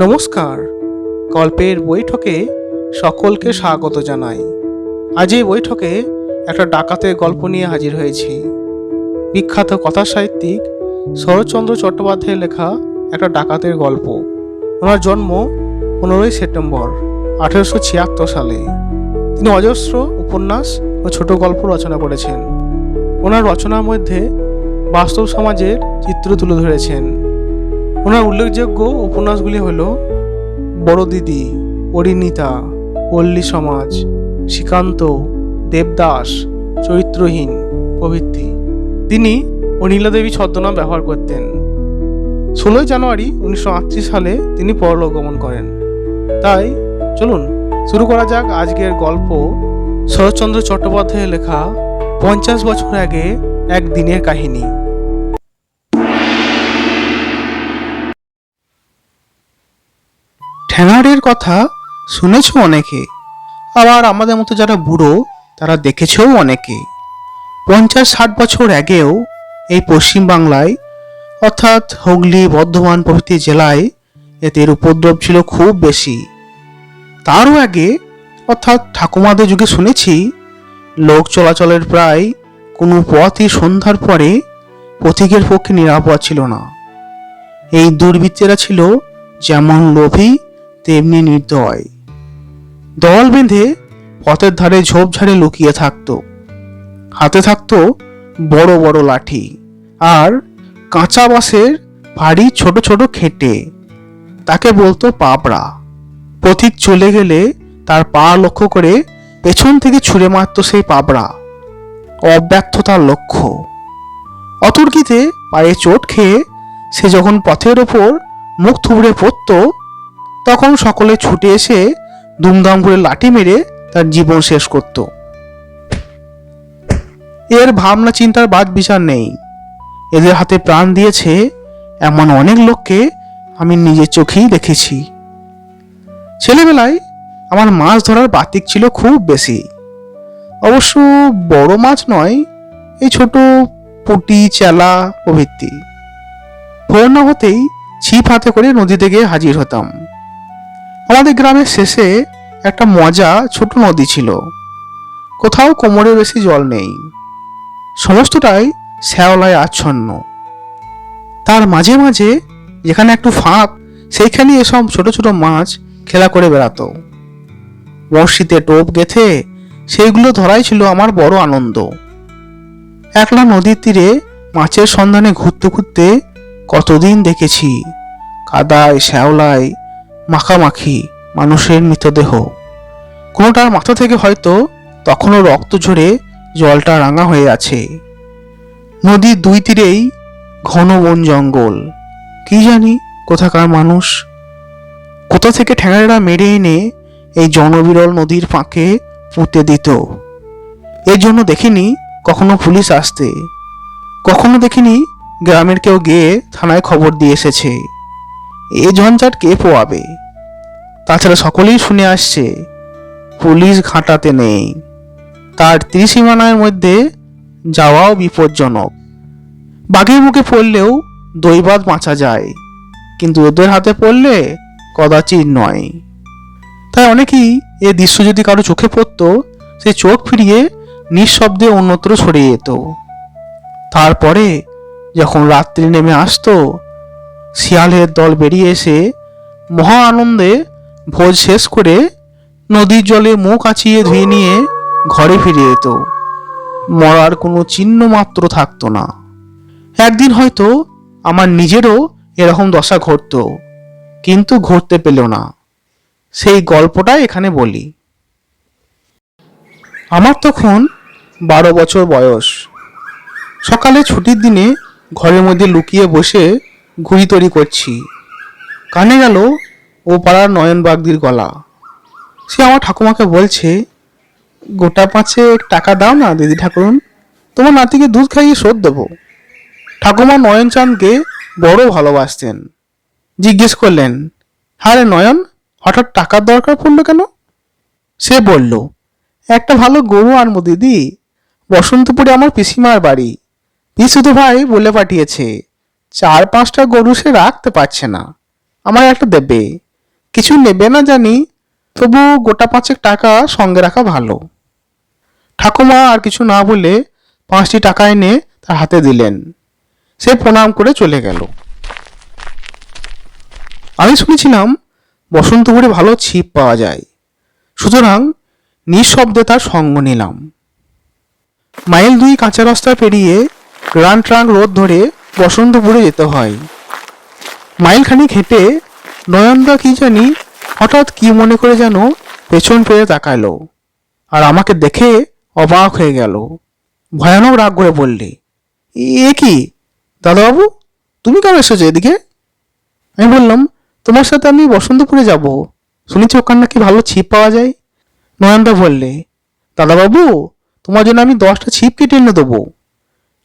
নমস্কার। গল্পের বৈঠকে সকলকে স্বাগত জানাই। আজ এই বৈঠকে একটা ডাকাতের গল্প নিয়ে হাজির হয়েছি। বিখ্যাত কথা সাহিত্যিক শরৎচন্দ্র চট্টোপাধ্যায়ের লেখা একটা ডাকাতের গল্প। ওনার জন্ম পনেরোই সেপ্টেম্বর আঠেরোশো ছিয়াত্তর সালে। তিনি অজস্র উপন্যাস ও ছোট গল্প রচনা করেছেন। ওনার রচনার মধ্যে বাস্তব সমাজের চিত্র তুলে ধরেছেন। ওনার উল্লেখযোগ্য উপন্যাসগুলি হল বড় দিদি পরিণীতা পল্লী সমাজ, শ্রীকান্ত, দেবদাস, চরিত্রহীন প্রভৃতি। তিনি অনিলা দেবী ছদ্মনাম ব্যবহার করতেন। ষোলোই জানুয়ারি উনিশশো সালে তিনি পরলোক গমন করেন। তাই চলুন শুরু করা যাক আজকের গল্প। শরৎচন্দ্র চট্টোপাধ্যায়ের লেখা পঞ্চাশ বছর আগে এক দিনের কাহিনী। ঠ্যাঙাড়ের কথা শুনেছ অনেকে? আবার আমাদের মতো যারা বুড়ো, তারা দেখেছেও অনেকে। পঞ্চাশ ষাট বছর আগেও এই পশ্চিম বাংলায়, অর্থাৎ হুগলি, বর্ধমান প্রভৃতি জেলায় এদের উপদ্রব ছিল খুব বেশি। তারও আগে, অর্থাৎ ঠাকুমাদের যুগে শুনেছি, লোক চলাচলের প্রায় কোনো পথই সন্ধ্যার পরে পথিকের পক্ষে নিরাপদ ছিল না। এই দুর্বৃত্তেরা ছিল যেমন লোভী তেমনি নির্দয়। দল বেঁধে পথের ধারে ঝোপঝাড়ে লুকিয়ে থাকতো। হাতে থাকতো বড় বড় লাঠি আর কাঁচা বাঁশের ভারী ছোট ছোট খেটে। তাকে বলতো পাপড়া পথিক চলে গেলে তার পা লক্ষ্য করে পেছন থেকে ছুঁড়ে মারত সেই পাবড়া। অব্যর্থতার লক্ষ্য। অতর্কিতে পায়ে চোট খেয়ে সে যখন পথের ওপর মুখ থুবড়ে পড়তো তখন সকলে ছুটে এসে দুমদাম করে লাঠি মেরে তার জীবন শেষ করত। এর ভাবনা চিন্তার বাদ বিচার নেই। এদের হাতে প্রাণ দিয়েছে এমন অনেক লোককে আমি নিজের চোখেই দেখেছি। ছেলেবেলায় আমার মাছ ধরার বাতিক ছিল খুব বেশি। অবশ্য বড় মাছ নয়, এই ছোট পুটি, চেলা প্রভৃতি। ভোর না হতেই ছিপ হাতে করে নদীতে গিয়ে হাজির হতাম। আমাদের গ্রামের শেষে একটা মজা ছোট নদী ছিল। কোথাও কোমরে বেশি জল নেই। সমস্তটাই শ্যাওলায় আচ্ছন্ন। তার মাঝে মাঝে যেখানে একটু ফাঁক সেইখানে এসব ছোট ছোট মাছ খেলা করে বেড়াতো। বড়শিতে টোপ গেথে সেইগুলো ধরাই ছিল আমার বড় আনন্দ। একলা নদীর তীরে মাছের সন্ধানে ঘুরতে ঘুরতে কতদিন দেখেছি, কাদায়, শ্যাওলায় মাখামাখি, মানুষের মৃতদেহ। কোনোটার মাথা থেকে হয়তো তখনও রক্ত ঝরে জলটা রাঙা হয়ে আছে। নদীর দুই তীরেই ঘন বন জঙ্গল। কি জানি কোথাকার মানুষ। কোথা থেকে ঠ্যাঙাড়েরা মেরে এনে এই জনবিরল নদীর ফাঁকে পুঁতে দিত। এর জন্য দেখিনি কখনো পুলিশ আসতে। কখনো দেখিনি গ্রামের কেউ গিয়ে থানায় খবর দিয়ে এসেছে। এ ঝঞ্ঝাট কে পোয়াবে? তাছাড়া সকলেই শুনে আসছে, পুলিশ ঘাঁটাতে নেই। তার ত্রিসীমানার মধ্যে যাওয়াও বিপজ্জনক। বাঘের মুখে পড়লেও দৈবাদ বাঁচা যায়, কিন্তু ওদের হাতে পড়লে কদাচিৎ নয়। তাই অনেকেই এ দৃশ্য যদি কারও চোখে পড়তো, সে চোখ ফিরিয়ে নিঃশব্দে অন্যত্র সরিয়ে যেত। তারপরে যখন রাত্রি নেমে আসতো, শিয়ালের দল বেরিয়ে এসে মহা আনন্দে ভোজ শেষ করে নদীর জলে মুখ আছিয়ে ধুয়ে নিয়ে ঘরে ফিরে যেত। মরার কোনো চিহ্ন মাত্র থাকতো না। একদিন হয়তো আমার নিজেরও এরকম দশা ঘটতো, কিন্তু ঘটতে পেল না। সেই গল্পটাই এখানে বলি। আমার তখন বারো বছর বয়স। সকালে ছুটির দিনে ঘরের মধ্যে লুকিয়ে বসে ঘুড়ি তৈরি করছি। কানে গেল ও পাড়ার নয়ন বাগদির গলা। সে আমার ঠাকুমাকে বলছে, গোটা পাঁচে টাকা দাও না, দিদি ঠাকুরন। তোমার নাতিকে দুধ খাইয়ে শোধ দেবো। ঠাকুমা নয়ন চাঁদকে বড় ভালোবাসতেন। জিজ্ঞেস করলেন হ্যাঁ রে নয়ন, হঠাৎ টাকার দরকার পড়ল কেন? সে বলল, একটা ভালো গরু আনব দিদি। বসন্তপুরে আমার পিসিমার বাড়ি। পিসুতো ভাই বলে পাঠিয়েছে, চার পাঁচটা গরু সে রাখতে পারছে না। আমার একটা দেবে। কিছু নেবে না জানি তবু গোটা পাঁচেক টাকা সঙ্গে রাখা ভালো। ঠাকুমা আর কিছু না বলে পাঁচটি টাকা এনে তার হাতে দিলেন। সে প্রণাম করে চলে গেল। আমি শুনেছিলাম বসন্তপুরে ভালো ছিপ পাওয়া যায়। সুতরাং নিঃশব্দে তার সঙ্গ নিলাম। মাইল দুই কাঁচা রাস্তা পেরিয়ে গ্রান্ড ট্রাঙ্ক রোড ধরে বসন্তপুরে যেতে হয়। মাইলখানিক হেঁটে নয়নদা কি জানি হঠাৎ কি মনে করে যেন পেছন ফিরে তাকালো আর আমাকে দেখে অবাক হয়ে গেল। ভয়ানক রাগ করে বললে, এ কি? দাদাবাবু, তুমি কেন এসেছ এদিকে? আমি বললাম, তোমার সাথে আমি বসন্তপুরে যাব। শুনেছি ওখানে নাকি ভালো ছিপ পাওয়া যায়। নয়নদা বললে, দাদাবাবু, তোমার জন্য আমি দশটা ছিপ কেটে এনে দেবো।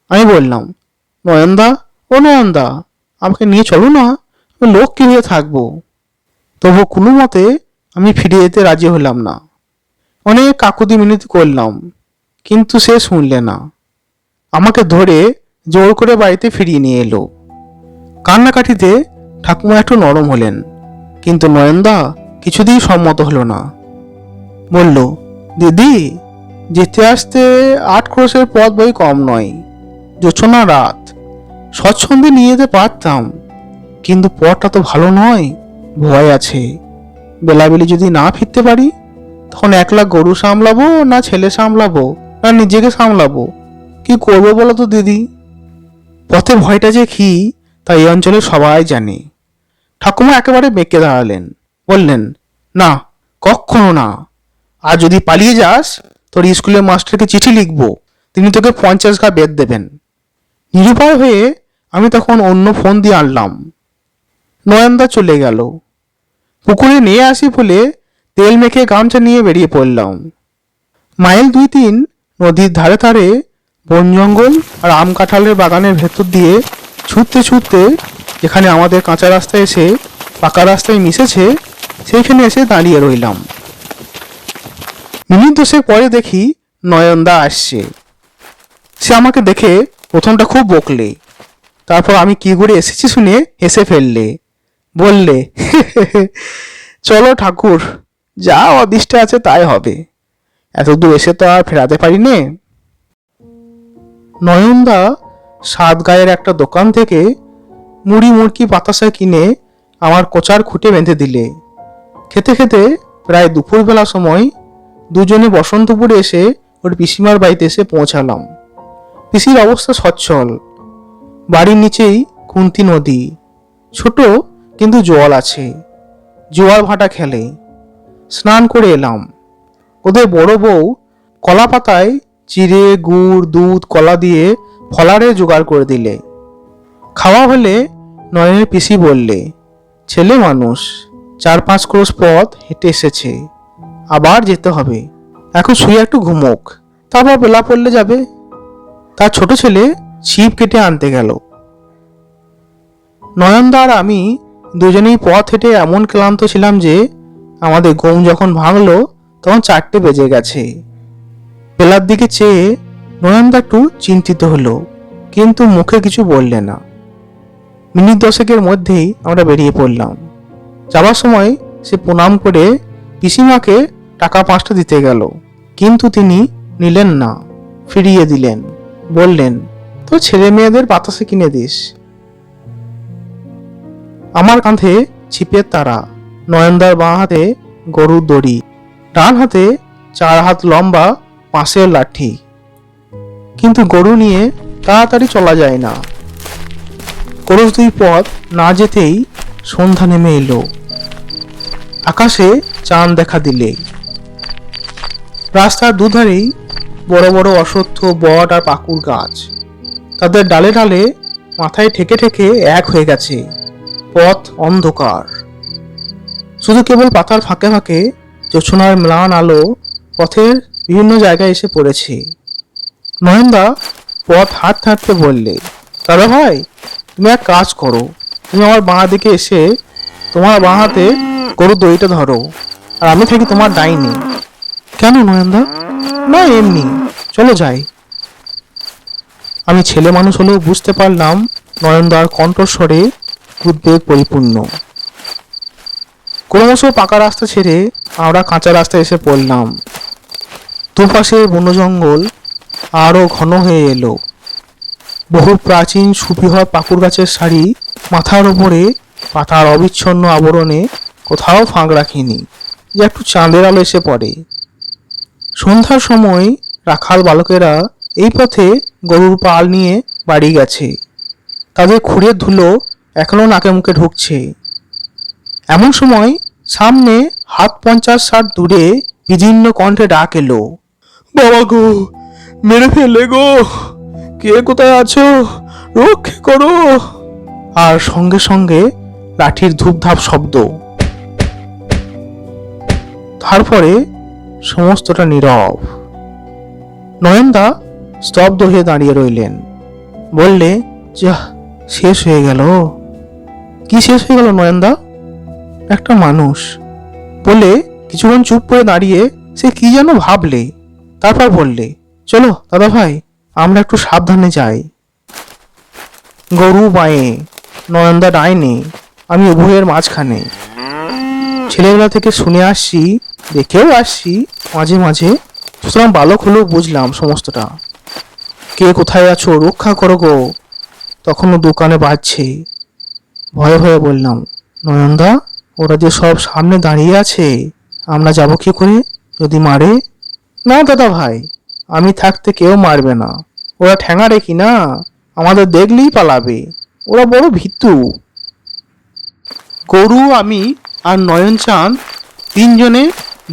আমি বললাম, নয়নদা, ও নয়নদা, আমাকে নিয়ে চলো না। লোক হয়ে থাকব। তবু কোনো মতে আমি ফিরে যেতে রাজি হলাম না। অনেক কাকুতি মিনতি করলাম, কিন্তু সে শুনলে না। আমাকে ধরে জোর করে বাড়িতে ফিরিয়ে নিয়ে এলো। কান্নাকাটিতে ঠাকুমা একটু নরম হলেন, কিন্তু নয়নদা কিছুতেই সম্মত হলো না। বলল, দিদি, যেতে আসতে আট ক্রোশের পথ বই কম নয়। জোছনা রাত। স্বচ্ছন্দে নিয়ে যেতে পারতাম। কিন্তু পথটা তো ভালো নয়। ভয় আছে। বেলাবেলি যদি না ফিরতে পারি, তখন একলা গরু সামলাবো না ছেলে সামলাবো না নিজেকে সামলাবো? কি করব বলো তো দিদি? পথে ভয়টা যে কি, তা এই অঞ্চলে সবাই জানে। ঠাকুমা একেবারে বেঁকে দাঁড়ালেন। বললেন, না কখনো না। আর যদি পালিয়ে যাস, তোর স্কুলের মাস্টারকে চিঠি লিখব। তিনি তোকে পঞ্চাশ ঘা বেদ দেবেন। নিরুপায় হয়ে আমি তখন অন্য ফোন দিয়ে আনলাম। নয়নদা চলে গেল। পুকুরে নিয়ে আসি বলে তেল মেখে গামছা নিয়ে বেরিয়ে পড়লাম। মাইল দুই তিন নদীর ধারে ধারে বন জঙ্গল আর আম কাঁঠালের বাগানের ভেতর দিয়ে ছুটতে ছুটতে যেখানে আমাদের কাঁচা রাস্তা এসে পাকা রাস্তায় মিশেছে, সেইখানে এসে দাঁড়িয়ে রইলাম। মিনিট দশেক পরে দেখি নয়নদা আসছে। সে আমাকে দেখে প্রথমটা খুব বকলে, তারপর আমি কি করে এসেছি শুনে হেসে ফেললে। বললে, চলো ঠাকুর, যা অদিষ্টে আছে তাই হবে। এত দূর এসে তো আর ফেরাতে পারি নে নয়নদা সাত গায়ের একটা দোকান থেকে মুড়ি মুড়কি বাতাসা কিনে আমার কোচার খুঁটে বেঁধে দিলে। খেতে খেতে প্রায় দুপুরবেলা সময় দুজনে বসন্তপুরে এসে ওর পিসিমার বাড়িতে এসে পৌঁছালাম। পিসির অবস্থা সচ্ছল। বাড়ির নিচেই কুন্তি নদী। ছোট কিন্তু জল আছে। জোয়ার ভাটা খেলে। স্নান করে এলাম। ওদের বড় বউ কলা পাতায় চিড়ে, গুড়, দুধ, কলা দিয়ে ফলারে জোগাড় করে দিলে। খাওয়া হলে নয়নের পিসি বললে, ছেলে মানুষ, চার পাঁচ ক্রোশ পথ হেঁটে এসেছে। আবার যেতে হবে। এখন শুয়ে একটু ঘুমোক। তারপর বেলা পড়লে যাবে। তার ছোট ছেলে ছিপ কেটে আনতে গেল। নয়নদা আর আমি দুজনেই পথ হেঁটে এমন ক্লান্ত ছিলাম যে আমাদের ঘুম যখন ভাঙলো, তখন চারটে বেজে গেছে। বেলার দিকে চেয়ে নয়নদা একটু চিন্তিত হলো, কিন্তু মুখে কিছু বললে না। মিনিট দশেকের মধ্যেই আমরা বেরিয়ে পড়লাম। যাবার সময় সে প্রণাম করে পিসিমাকে টাকা পাঁচটা দিতে গেল, কিন্তু তিনি নিলেন না, ফিরিয়ে দিলেন। বললেন তো ছেলে মেয়েদের বাতাসে কিনে দিস। আমার কাঁধে ছিপের তারা, নয়নদার বাঁ হাতে গরুর দড়ি, ডান হাতে চার হাত লম্বা পাশের লাঠি। কিন্তু গরু নিয়ে তাড়াতাড়ি চলা যায় না। ক্রোশ দুই পথ না যেতেই সন্ধ্যা নেমে এলো। আকাশে চাঁদ দেখা দিলে। রাস্তার দুধারেই বড় বড় অশ্বত্থ বট আর পাকুর গাছ। তাদের ডালে ডালে মাথায় ঠেকে ঠেকে এক হয়ে গেছে। পথ অন্ধকার। শুধু কেবল পাতার ফাঁকে ফাঁকে জোছনার ম্লান আলো পথের বিভিন্ন জায়গায় এসে পড়েছে। নয়নদা পথ হাত হাঁটতে বললে, দাদা ভাই, তুমি এক কাজ করো। তুমি আমার বাঁ দিকে এসে তোমার বাঁ হাতে গরুর দড়িটা ধরো, আর আমি থাকি তোমার ডাইনে। কেন নয়নদা না, এমনি। চলো যাই। আমি ছেলে মানুষ হলেও বুঝতে পারলাম নয়নদার কণ্ঠস্বরে উদ্বেগ পরিপূর্ণ। ক্রমশ পাকা রাস্তা ছেড়ে আমরা কাঁচা রাস্তায় এসে পড়লাম। দুপাশে বন জঙ্গল আরও ঘন হয়ে এলো। বহু প্রাচীন সুপিহর পাকুর গাছের সারি মাথার ওপরে পাতার অবিচ্ছন্ন আবরণে কোথাও ফাঁক রাখিনি, যে একটু চাঁদের আলো এসে পড়ে। সন্ধ্যার সময় রাখাল বালকেরা এই পথে গরুর পাল নিয়ে বাড়ি গেছে। তাদের খুঁড়ের ধুলো এখনও নাকে মুখে ঢুকছে। এমন সময় সামনে হাত পঞ্চাশ ষাট দূরে বিদীর্ণ কণ্ঠে ডাক এলো, বাবা গো, মেরে ফেলে গো। কে কোথায় আছো? রক্ষে করো। আর সঙ্গে সঙ্গে লাঠির ধূপধাপ শব্দ। তারপরে সমস্তটা নীরব। নয়নদা স্তব্ধ হয়ে দাঁড়িয়ে রইলেন। বললে যা শেষ হয়ে গেল। কি শেষ হয়ে গেল নয়নদা? একটা মানুষ। বলে কিছুক্ষণ চুপ করে দাঁড়িয়ে সে কি যেন ভাবলে, তারপর বললে, চলো দাদা ভাই, আমরা একটু সাবধানে যাই। গরু বাঁয়ে, নয়নদা ডাইনে, আমি উভয়ের মাঝখানে। ছেলেবেলা থেকে শুনে আসছি, দেখেও আসছি, মাঝে মাঝে। সুতরাং বালক হলেও বুঝলাম সমস্তটা। কে কোথায় আছো? রক্ষা করো গো। তখনও দোকানে বাজছে। ভয়ে ভয়ে বললাম, নয়নদা, ওরা যে সব সামনে দাঁড়িয়ে আছে, আমরা যাব কি করে? যদি মারে? না দাদা ভাই, আমি থাকতে কেউ মারবে না। ওরা ঠ্যাঙা রেখি না? আমাদের দেখলেই পালাবে। ওরা বড় ভীতু। গরু, আমি আর নয়ন তিনজনে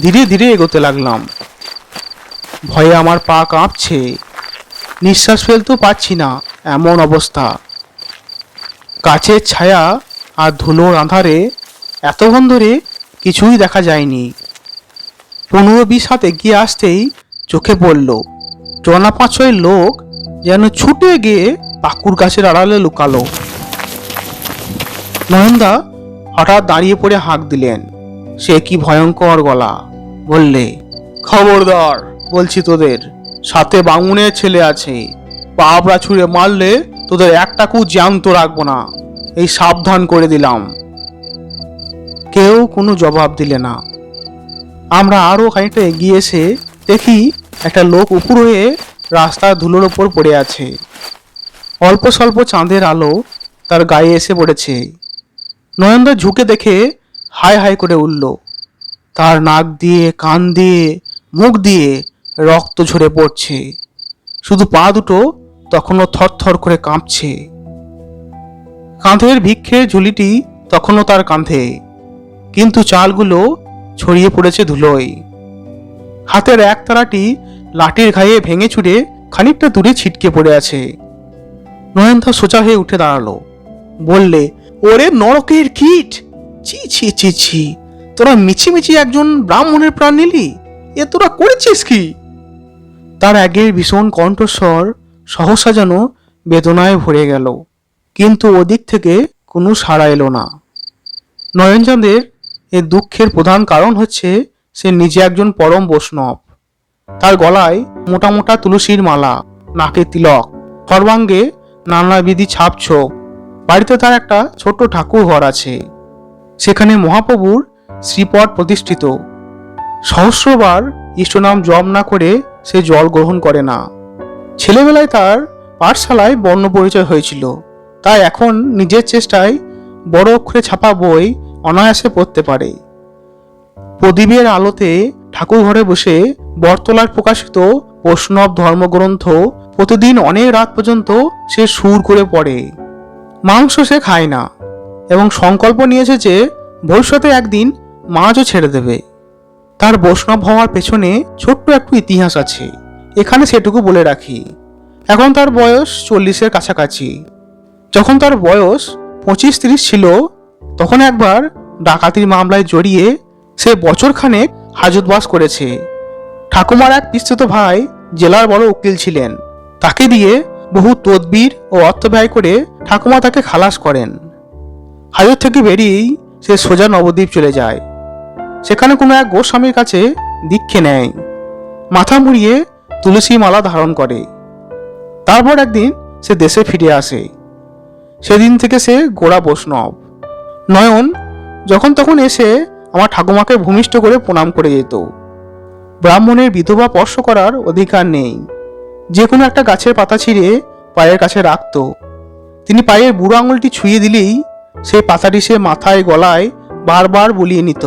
ধীরে ধীরে এগোতে লাগলাম। ভয়ে আমার পা কাঁপছে। নিঃশ্বাস ফেলতেও পাচ্ছি না, এমন অবস্থা। গাছের ছায়া আর ধুলোর আঁধারে এতক্ষণ ধরে কিছুই দেখা যায়নি। পনেরো বিশ হাত এগিয়ে আসতেই চোখে পড়ল। জনা পাঁচ ছয় লোক যেন ছুটে গিয়ে পাকুর গাছের আড়ালে লুকালো। নয়নদা হঠাৎ দাঁড়িয়ে পড়ে হাঁক দিলেন। সে কি ভয়ঙ্কর গলা। বললে, খবরদার, বলছি তোদের, সাথে বাঙুনের ছেলে আছে। পাবড়া ছুঁড়ে মারলে তোদের একটাকু জ্যান্ত রাখব না। এই সাবধান করে দিলাম। কেউ কোনো জবাব দিলে না। আমরা আরও খানিকটা এগিয়ে এসে দেখি একটা লোক উপর হয়ে রাস্তার ধুলোর ওপর পড়ে আছে। অল্প স্বল্প চাঁদের আলো তার গায়ে এসে পড়েছে। নয়নদা ঝুঁকে দেখে হাই হাই করে উঠল। তার নাক দিয়ে, কান দিয়ে, মুখ দিয়ে রক্ত ঝরে পড়ছে। শুধু পা দুটো তখনও থরথর করে কাঁপছে। কাঁধের ভিক্ষের ঝুলিটি তখনও তার কাঁধে, কিন্তু চালগুলো ছড়িয়ে পড়েছে ধুলোয়। হাতের এক তারাটি লাঠির ঘায়ে ভেঙে ছুড়ে খানিকটা দূরে ছিটকে পড়ে আছে। নয়নদা সোজা হয়ে উঠে দাঁড়াল। বললে, ওরে নরকের কীট! ছি ছি ছি ছি, তোরা মিছিমিছি একজন ব্রাহ্মণের প্রাণ নিলি, এ তোরা করেছিস কি? তার আগের ভীষণ কণ্ঠস্বর সহসা যেন বেদনায় ভরে গেল। কিন্তু ওদিক থেকে কোনো সাড়া এলো না। নয়নচাঁদের এ দুঃখের প্রধান কারণ হচ্ছে সে নিজে একজন পরম বৈষ্ণব। তার গলায় মোটা মোটা তুলসীর মালা, নাকে তিলক সর্বাঙ্গে নানাবিধি ছাপ ছোপ। বাড়িতে তার একটা ছোট্ট ঠাকুর ঘর আছে। সেখানে মহাপ্রভুর শ্রীপদ প্রতিষ্ঠিত। সহস্রবার ইষ্টনাম জপ না করে সে জল গ্রহণ করে না। ছেলেবেলায় তার পাঠশালায় বর্ণ পরিচয় হয়েছিল। তাই এখন নিজের চেষ্টায় বড় অক্ষরে ছাপা বই অনায়াসে পড়তে পারে। প্রদীপের আলোতে ঠাকুর ঘরে বসে বটতলার প্রকাশিত বৈষ্ণব ধর্মগ্রন্থ প্রতিদিন অনেক রাত পর্যন্ত সে সুর করে পড়ে। মাংস সে খায় না এবং সংকল্প নিয়েছে যে ভবিষ্যতে একদিন মাছও ছেড়ে দেবে। তার বৈষ্ণব হওয়ার পেছনে ছোট্ট একটু ইতিহাস আছে। এখানে সেটুকু বলে রাখি। এখন তার বয়স চল্লিশের কাছাকাছি। যখন তার বয়স পঁচিশ তিরিশ ছিল, তখন একবার ডাকাতির মামলায় জড়িয়ে সে বছরখানেক হাজতবাস করেছে। ঠাকুমার এক পিস্তুত ভাই জেলার বড় উকিল ছিলেন। তাকে দিয়ে বহু তদবির ও অর্থ ব্যয় করে ঠাকুমা তাকে খালাস করেন। হাজত থেকে বেরিয়েই সে সোজা নবদ্বীপ চলে যায়। সেখানে কোনো এক গোস্বামীর কাছে দীক্ষে নেয়। মাথা মুড়িয়ে তুলসী মালা ধারণ করে। তারপর একদিন সে দেশে ফিরে আসে। সেদিন থেকে সে গোড়া বৈষ্ণব। নয়ন যখন তখন এসে আমার ঠাকুমাকে ভূমিষ্ঠ করে প্রণাম করে যেত। ব্রাহ্মণের বিধবা স্পর্শ করার অধিকার নেই। যে কোনো একটা গাছের পাতা ছিঁড়ে পায়ের কাছে রাখত। তিনি পায়ের বুড়ো আঙুলটি ছুঁয়ে দিলেই সেই পাতাটি সে মাথায় গলায় বারবার বুলিয়ে নিত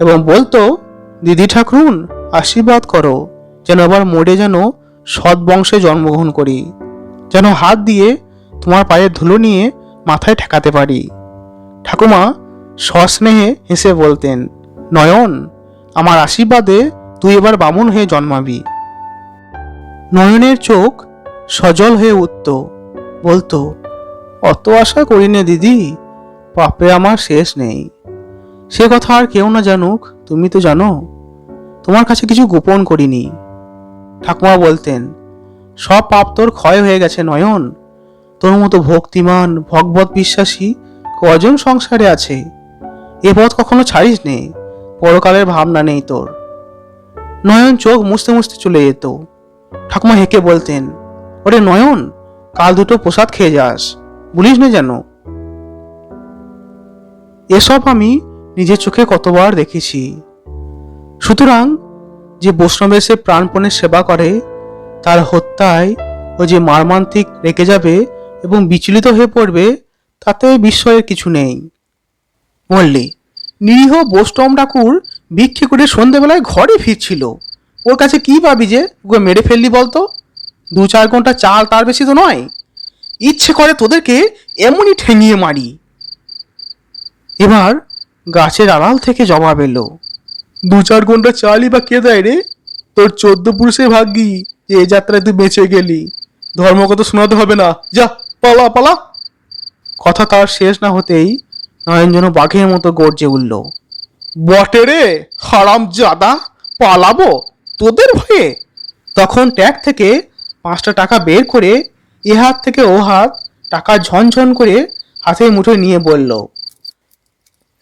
এবং বলতো, দিদি ঠাকুরুন, আশীর্বাদ করো। যেন আবার মোড়ে যেন সৎ বংশে জন্মগ্রহণ করি, যেন হাত দিয়ে তোমার পায়ের ধুলো নিয়ে মাথায় ঠেকাতে পারি। ঠাকুমা সস্নেহে হেসে বলতেন, নয়ন, আমার আশীর্বাদে তুই এবার বামুন হয়ে জন্মাবি। নয়নের চোখ সজল হয়ে উঠত, বলতো, অত আশা করি নে দিদি, পাপে আমার শেষ নেই। সে কথা আর কেউ না জানুক, তুমি তো জানো, তোমার কাছে কিছু গোপন করিনি। ঠাকুমা বলতেন, সব পাপ তোর ক্ষয় হয়ে গেছে নয়ন। তোর মতো ভক্তিমান, ভগবত বিশ্বাসী কজন সংসারে আছে? এ পথ কখনো ছাড়িস নে, পরকালের ভাবনা নেই তোর। নয়ন চোখ মুছতে মুছতে চলে যেত। ঠাকুমা হেঁকে বলতেন, ওরে নয়ন, কাল দুটো প্রসাদ খেয়ে যাস, বলিস না যেন। এসব আমি নিজের চোখে কতবার দেখেছি। সুতরাং যে বৈষ্ণবের সে প্রাণপণের সেবা করে, তার হত্যায় ও যে মারমান্তিক রেখে যাবে এবং বিচলিত হয়ে পড়বে, তাতে বিস্ময়ের কিছু নেই। বললি নিরীহ বৈষ্ণব ঠাকুর ভিক্ষে করে সন্ধেবেলায় ঘরে ফিরছিল। ওর কাছে কি পাবি যে, ওকে মেরে ফেললি বলতো? দু চার ঘণ্টা চাল তার বেশি তো নয়। ইচ্ছে করে তোদেরকে এমনই ঠেঙিয়ে মারি। এবার গাছের আড়াল থেকে জবাব এলো দু চার ঘণ্টা চালই বা কে দেয় রে? তোর চোদ্দ পুরুষের ভাগ্যি, এ যাত্রায় তুই বেঁচে গেলি। ধর্মকথা শোনাতে হবে না। যা, পালা পালা। কথা তার শেষ না হতেই নয়ন যেন বাঘের মতো গর্জে উঠল। বটে রে, হারাম জাদা, পালাবো তোদের ভয়ে। তখন ট্যাগ থেকে পাঁচটা টাকা বের করে এ হাত থেকে ও হাত টাকা ঝনঝন করে হাতে মুঠোয় নিয়ে বলল,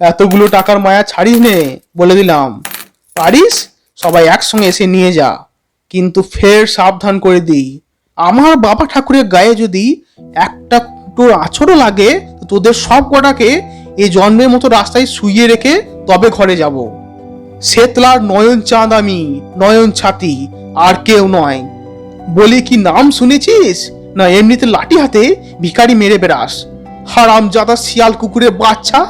এতগুলো টাকার মায়া ছাড়িস নে, বলে দিলাম। পারিস? সবাই একসঙ্গে এসে নিয়ে যা। কিন্তু ফের সাবধান করে দিই। আমার বাবা ঠাকুরের গায়ে যদি একটা ফুটোর আছরও লাগে তোদের সব কটাকে এই জন্মের মতো রাস্তায় শুইয়ে রেখে তবে ঘরে যাব। শেতলার নয়ন চাঁদ আমি, নয়ন ছাতি, আর কেউ নয়। বলি কি নাম শুনেছিস? না এমনিতে লাঠি হাতে ভিখারি মেরে বেড়াস। হারাম জাদা শিয়াল কুকুরের বাচ্চা।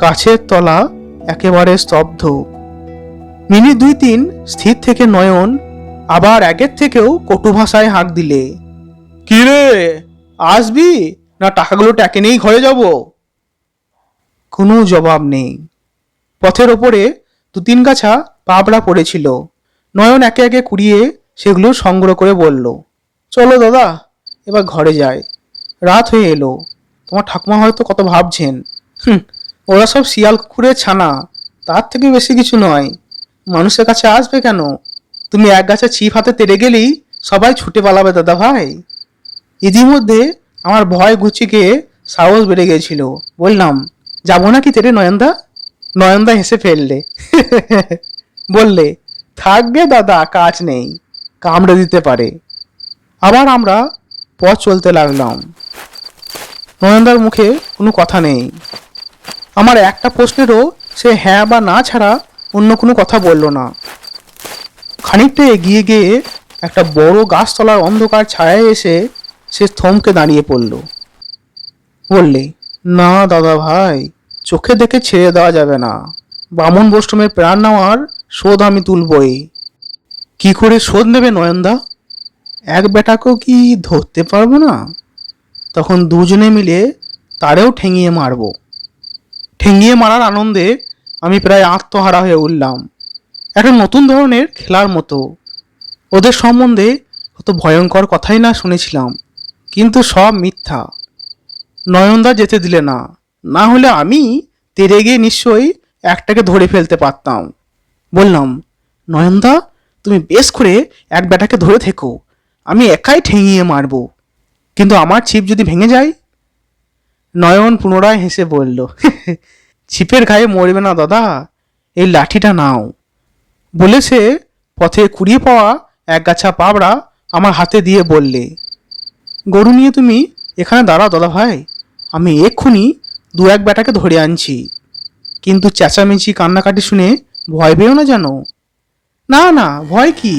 গাছের তলা একেবারে স্তব্ধ। মিনিট দুই তিন স্থির থেকে নয়ন, আবার একের থেকেও কটু ভাষায় হাঁক দিলে। কি রে, আসবি? না টাকাগুলো ট্যাকে নেই ঘরে যাব? কোনো জবাব নেই। পথের ওপরে দু তিন গাছা পাবড়া পড়েছিল। নয়ন একে একে কুড়িয়ে সেগুলো সংগ্রহ করে বলল, চলো দাদা, এবার ঘরে যাই। রাত হয়ে এলো। তোমার ঠাকুমা হয়তো কত ভাবছেন। হুম, ওরা সব শিয়াল কুকুরের ছানা, তার থেকে বেশি কিছু নয়। মানুষের কাছে আসবে কেন? তুমি এক গাছে ছিপ হাতে তেড়ে গেলেই সবাই ছুটে পালাবে, দাদা ভাই। ইতিমধ্যে আমার ভয় গুছিয়ে গিয়ে সাহস বেড়ে গেছিল বললাম, যাব নাকি তেরে নয়নদা? নয়নদা হেসে ফেললে। বললে, থাকবে, দাদা, কাজ নেই, কামড়ে দিতে পারে। আবার আমরা পথ চলতে লাগলাম। নয়নদার মুখে কোনো কথা নেই। আমার একটা প্রশ্নেরও সে হ্যাঁ বা না ছাড়া অন্য কোনো কথা বলল না। খানিকটা এগিয়ে গিয়ে একটা বড় গাছতলার অন্ধকার ছায়ায় এসে সে থমকে দাঁড়িয়ে পড়ল। বললে, না দাদা ভাই, চোখে দেখে ছেড়ে দেওয়া যাবে না। বামন বৈষ্ণবের প্রাণ নেওয়ার শোধ আমি তুলবই। কি করে শোধ নেবে নয়নদা? এক বেটাকেও কি ধরতে পারব না? তখন দুজনে মিলে তারেও ঠেঙিয়ে মারবো। ঠেঙিয়ে মারার আনন্দে আমি প্রায় আত্মহারা হয়ে উঠলাম। একটা নতুন ধরনের খেলার মতো। ওদের সম্বন্ধে কত ভয়ঙ্কর কথাই না শুনেছিলাম, কিন্তু সব মিথ্যা। নয়নদা যেতে দিলে না না হলে আমি তেরে গিয়ে নিশ্চয়ই একটাকে ধরে ফেলতে পারতাম। বললাম, নয়নদা, তুমি বেশ করে এক বেটাকে ধরে থেকো, আমি একাই ঠেঙিয়ে মারবো। কিন্তু আমার ছিপ যদি ভেঙে যায়? নয়ন পুনরায় হেসে বলল ছিপের গায়ে মরবে না দাদা, এই লাঠিটা নাও। বলে সে পথে কুড়িয়ে পাওয়া এক গাছা পাবড়া আমার হাতে দিয়ে বললে, গরু নিয়ে তুমি এখানে দাঁড়াও দাদা ভাই, আমি এক্ষুনি দু এক বেটাকে ধরে আনছি। কিন্তু চেঁচামেচি কান্নাকাটি শুনে ভয় পেও না জানো না না, ভয় কি?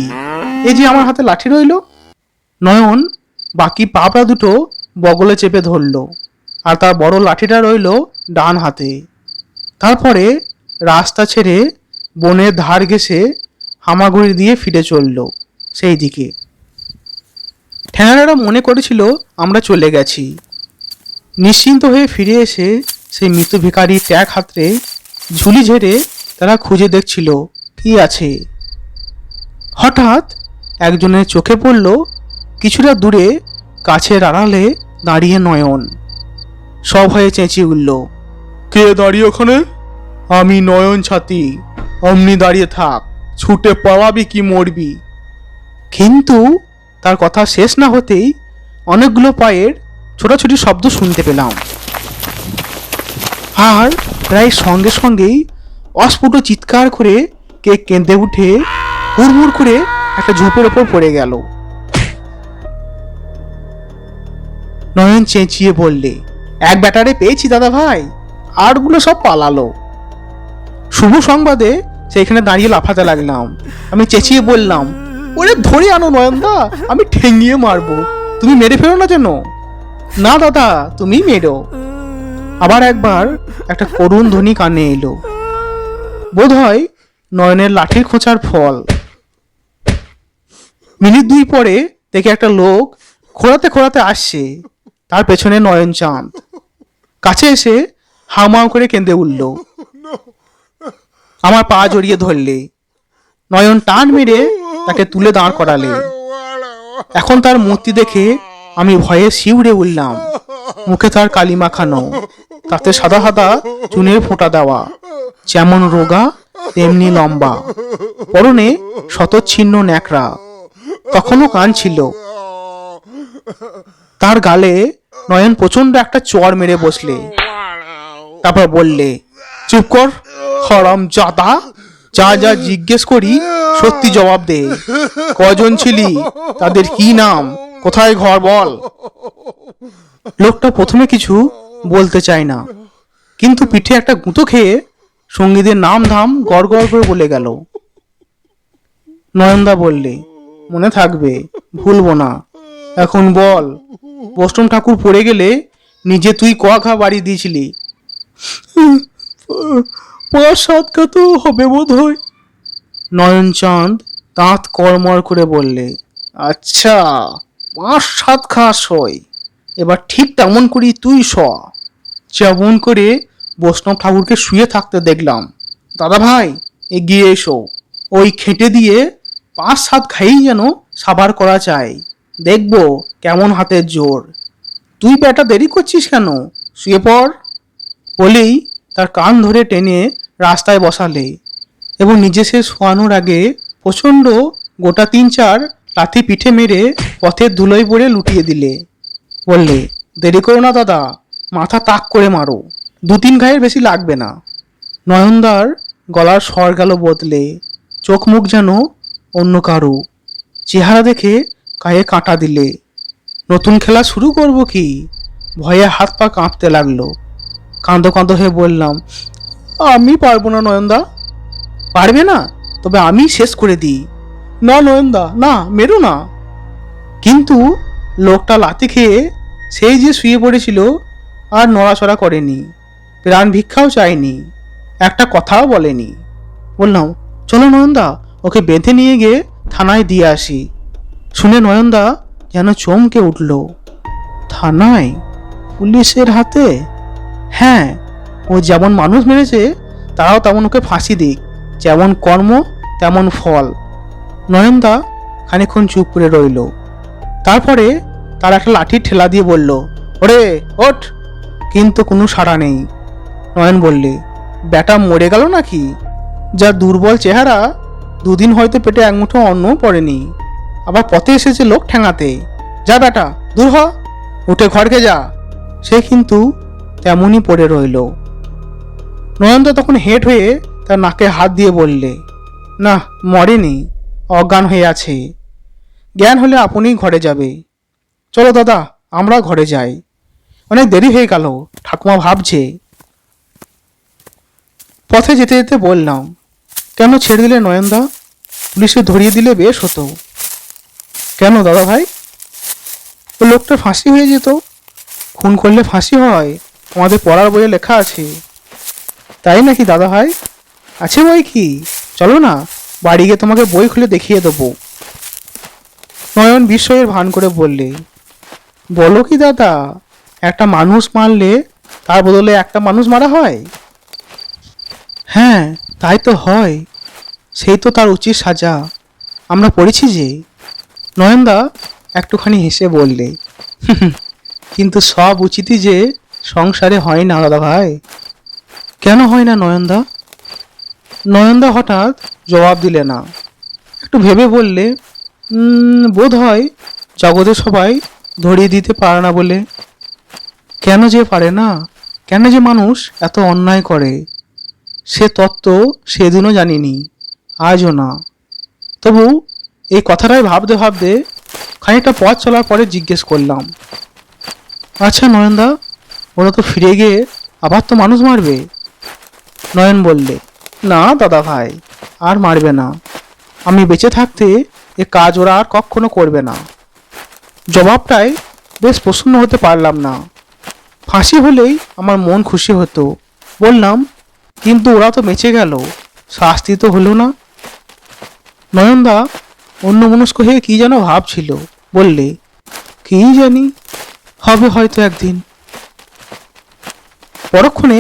এই যে আমার হাতে লাঠি রইল। নয়ন বাকি পাপড়া দুটো বগলে চেপে ধরলো, আর তার বড় লাঠিটা রইল ডান হাতে। তারপরে রাস্তা ছেড়ে বনের ধার ঘেসে হামাগুড়ি দিয়ে ফিরে চলল সেই দিকে। ঠ্যাঙারারা মনে করেছিল, আমরা চলে গেছি। নিশ্চিন্ত হয়ে ফিরে এসে সেই মৃত ভিখারি ট্যাগ হাতরে ঝুলি ঝেড়ে তারা খুঁজে দেখছিল, কি আছে? হঠাৎ একজনের চোখে পড়ল কিছুটা দূরে গাছের আড়ালে দাঁড়িয়ে নয়ন। সব হয়ে চেঁচিয়ে উঠল। কে দাঁড়িয়ে ওখানে? আমি নয়ন ছাতি। অমনি দাঁড়িয়ে থাক। ছুটে পালাবি কি মরবি। কিন্তু তার কথা শেষ না হতেই অনেকগুলো পায়ের ছোটাছুটি শব্দ শুনতে পেলাম। আর প্রায় সঙ্গে সঙ্গেই অস্ফুট চিৎকার করে কে কেঁদে উঠে হুড়মুড় করে একটা ঝোপের ওপর পড়ে গেল। নয়ন চেঁচিয়ে বললে, এক ব্যাটারে পেয়েছি দাদা ভাই। আরগুলো সব পালালো। শুভ সংবাদে সেইখানে দাঁড়িয়ে লাফাতে লাগলাম। আমি চেঁচিয়ে বললাম, ওরে ধরে আনো নয়নদা, আমি ঠেঙিয়ে মারবো। তুমি মেরে ফেলো না যেন? না দাদা তুমি মেরো। আবার একবার একটা করুণ ধ্বনি কানে এলো। বোধ হয় নয়নের লাঠির খোঁচার ফল। মিনিট দুই পরে দেখে একটা লোক খোঁড়াতে খোঁড়াতে আসছে। তার পেছনে নয়ন চাঁদ কাছে এসে হাউমাউ করে কেঁদে উঠল। আমার পা জড়িয়ে ধরলে। নয়ন টান মেরে তাকে তুলে দাঁড় করালে। এখন তার মূর্তি দেখে আমি ভয়ে শিউরে উঠলাম। মুখে তার কালি মাখানো তাতে সাদা সাদা চুনের ফোঁটা দেওয়া। যেমন রোগা তেমনি লম্বা। পরনে শতচ্ছিন্ন ন্যাকড়া। তখনও কান ছিল। তার গালে নয়ন প্রচণ্ড একটা চর মেরে বসলে। তারপর বললে, চুপ কর, হরাম জাদা। যা যা জিজ্ঞেস করি, সত্যি জবাব দে। কজন ছিলি? তাদের কি নাম? কোথায় ঘর বল? লোকটা প্রথমে কিছু বলতে চায় না, কিন্তু পিঠে একটা গুঁতো খেয়ে সঙ্গীদের নাম ধাম গড় গড় করে বলে গেল। নয়নদা বললে, মনে থাকবে, ভুলবো না। এখন বল বষ্টম ঠাকুর পড়ে গেলে নিজে তুই ক ঘা বাড়ি দিয়েছিলি? পাঁচ সাত হবে বোধ হয় নয়নচাঁদ দাঁত কর্মর করে বললে আচ্ছা পাঁচ সাত ঘা সই এবার ঠিক তেমন করি তুই শ। যেমন করে বৈষ্ণব ঠাকুরকে শুয়ে থাকতে দেখলাম। দাদা ভাই এগিয়ে এসো। ওই খেটে দিয়ে পাঁচ সাত খাই যেন সাবার করা চাই দেখব কেমন হাতের জোর। তুই বেটা দেরি করছিস কেন? শুয়ে পড়। বলেই তার কান ধরে টেনে রাস্তায় বসালে এবং নিজে সে শোয়ানোর আগে প্রচণ্ড গোটা তিন চার লাথি পিঠে মেরে পথের ধুলোয় পড়ে লুটিয়ে দিলে। বললে, দেরি করো না দাদা, মাথা তাক করে মারো দু তিন গায়ের বেশি লাগবে না। নয়নদার গলার স্বর গেল বদলে, চোখ মুখ যেন অন্য কারও। চেহারা দেখে গায়ে কাঁটা দিলে, নতুন খেলা শুরু করব কি? ভয়ে হাত পা কাঁপতে লাগল। কাঁদো কাঁদো হয়ে বললাম, আমি পারব না নয়নদা। পারবে না? তবে আমি শেষ করে দিই। না নয়নদা, না, মেরো না। কিন্তু লোকটা লাথি খেয়ে সেই যে শুয়ে পড়েছিল আর নড়াচড়া করেনি, প্রাণ ভিক্ষাও চায়নি, একটা কথাও বলেনি। বললাম, চলো নয়নদা, ওকে বেঁধে নিয়ে গিয়ে থানায় দিয়ে আসি। শুনে নয়নদা যেন চমকে উঠল। থানায়? পুলিশের হাতে? হ্যাঁ ও যেমন মানুষ মেরেছে তারাও তেমন ওকে ফাঁসি দিক। যেমন কর্ম, তেমন ফল। নয়নদা খানিক্ষণ চুপ করে রইল। তারপরে তার একটা লাঠির ঠেলা দিয়ে বলল, ওরে, ওঠ! কিন্তু কোনো সাড়া নেই। নয়ন বললে, ব্যাটা মরে গেল নাকি? যা দুর্বল চেহারা, দুদিন হয়তো পেটে এক মুঠো অন্ন পড়েনি। আবার পথে এসেছে লোক ঠেঙাতে। যা বেটা দূর হ, উঠে ঘরকে যা। সে কিন্তু তেমনই পড়ে রইল। নয়নদা তখন হেঁট হয়ে তার নাকে হাত দিয়ে বললে, না, মরেনি, অজ্ঞান হয়ে আছে। জ্ঞান হলে আপনিই ঘরে যাবে। চলো দাদা, আমরা ঘরে যাই। অনেক দেরি হয়ে গেল, ঠাকুমা ভাবছে। পথে যেতে যেতে বললাম, কেন ছেড়ে দিলে নয়নদা? পুলিশে ধরিয়ে দিলে বেশ হতো। কেন দাদা ভাই ও লোকটা ফাঁসি হয়ে যেত। খুন করলে ফাঁসি হয়। আমাদের পড়ার বইয়ে লেখা আছে। তাই নাকি দাদা ভাই আছে বই কি? চলো না, বাড়ি গিয়ে তোমাকে বই খুলে দেখিয়ে দেবো। নয়ন বিস্ময়ের ভান করে বললে, বলো কি দাদা, একটা মানুষ মারলে তার বদলে একটা মানুষ মারা হয়? হ্যাঁ তাই তো হয়, সেই তো তার উচিত সাজা। আমরা পড়েছি যে। নয়নদা একটুখানি হেসে বললে কিন্তু সব উচিতই যে সংসারে হয় না দাদা ভাই। কেন হয় না নয়নদা? নয়নদা হঠাৎ জবাব দিলে না। একটু ভেবে বললে "উম, বোধ হয় জগতে সবাই ধরিয়ে দিতে পারে না বলে। কেন যে পারে না? কেন যে মানুষ এত অন্যায় করে? সে তত্ত্ব সেদিনও জানিনি আজও না। তবু এই কথাটাই ভাবতে ভাবতে খানিকটা পথ চলার পরে জিজ্ঞেস করলাম আচ্ছা নয়নদা ওরা তো ফিরে গিয়ে আবার তো মানুষ মারবে। নয়ন বললে, না দাদা ভাই, আর মারবে না। আমি বেঁচে থাকতে এ কাজ ওরা আর কখনো করবে না। জবাবটায় বেশ প্রসন্ন হতে পারলাম না। ফাঁসি হলেই আমার মন খুশি হতো। বললাম, কিন্তু ওরা তো বেঁচে গেল, শাস্তি তো হলো না। নয়নদা অন্য মনস্ক হয়ে কী যেন ভাবছিল। বললে, কি জানি, হবে হয়তো একদিন। পরক্ষণে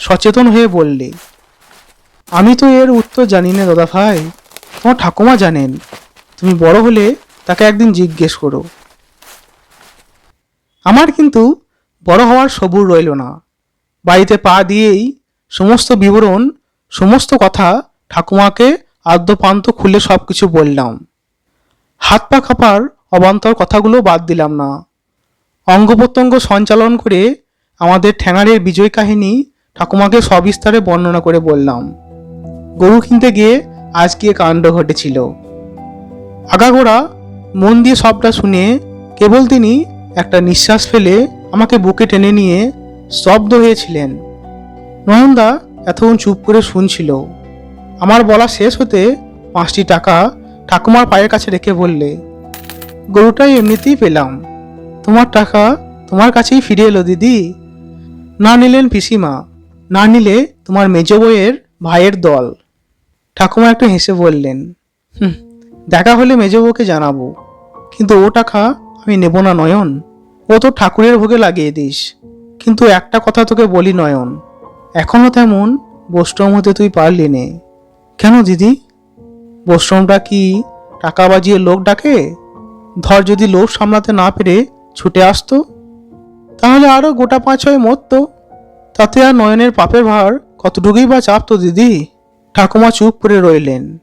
সচেতন হয়ে বললে, আমি তো এর উত্তর জানি না দাদা ভাই। তোমার ঠাকুমা জানেন। তুমি বড় হলে তাকে একদিন জিজ্ঞেস করো। আমার কিন্তু বড় হওয়ার সবুর রইল না। বাড়িতে পা দিয়েই সমস্ত বিবরণ, সমস্ত কথা ঠাকুমাকে আদ্যপান্ত খুলে সব কিছু বললাম। হাত পা খাপার অবান্তর কথাগুলো বাদ দিলাম না। অঙ্গ প্রত্যঙ্গ সঞ্চালন করে আমাদের ঠ্যাঙারের বিজয় কাহিনী ঠাকুমাকে সবিস্তারে বর্ণনা করে বললাম। গরু কিনতে গিয়ে আজকে কাণ্ড ঘটেছিল? আগাগোড়া মন দিয়ে সবটা শুনে কেবল তিনি একটা নিঃশ্বাস ফেলে আমাকে বুকে টেনে নিয়ে স্তব্ধ হয়েছিলেন। নয়নদা এতক্ষণ চুপ করে শুনছিল। আমার বলা শেষ হতে পাঁচটি টাকা ঠাকুমার পায়ের কাছে রেখে বললে, গরুটাই এমনিতেই পেলাম। তোমার টাকা তোমার কাছেই ফিরে এলো দিদি। না নিলেন পিসিমা। না নিলে তোমার মেজ বউয়ের ভাইয়ের দল। ঠাকুমা একটু হেসে বললেন, হুম, দেখা হলে মেজ বউকে জানাব। কিন্তু ও টাকা আমি নেব না, নয়ন। ও তো ঠাকুরের ভোগে লাগিয়ে দিস। কিন্তু একটা কথা তোকে বলি, নয়ন। এখনও তেমন বৈষ্ণব হতে তুই পারলি নে। কেন দিদি? বৈষ্ণবটা কি টাকা বাজিয়ে লোক ডাকে? ধর যদি লোক সামলাতে না পেরে ছুটে আসতো তাহলে আরও গোটা পাঁচ ছয় মরতো তাতে আর নয়নের পাপের ভার কতটুকুই বা চাপতো দিদি? ঠাকুমা চুপ করে রইলেন।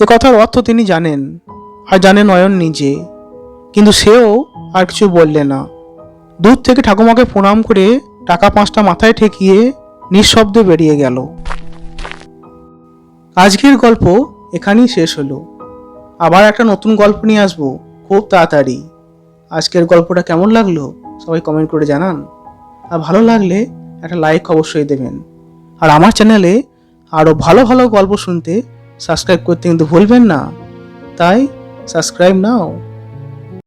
এ কথার অর্থ তিনি জানেন, আর জানে নয়ন নিজে। কিন্তু সেও আর কিছু বললে না। দূর থেকে ঠাকুমাকে প্রণাম করে টাকা পাঁচটা মাথায় ঠেকিয়ে নিঃশব্দে বেরিয়ে গেল। আজকের গল্প এখানেই শেষ হলো। আবার একটা নতুন গল্প নিয়ে আসব খুব তাড়াতাড়ি। আজকের গল্পটা কেমন লাগল? সবাই কমেন্ট করে জানান। আর ভালো লাগলে একটা লাইক অবশ্যই দেবেন। আর আমার চ্যানেলে আরও ভালো ভালো গল্প শুনতে সাবস্ক্রাইব করতে কিন্তু ভুলবেন না। তাই সাবস্ক্রাইব নাও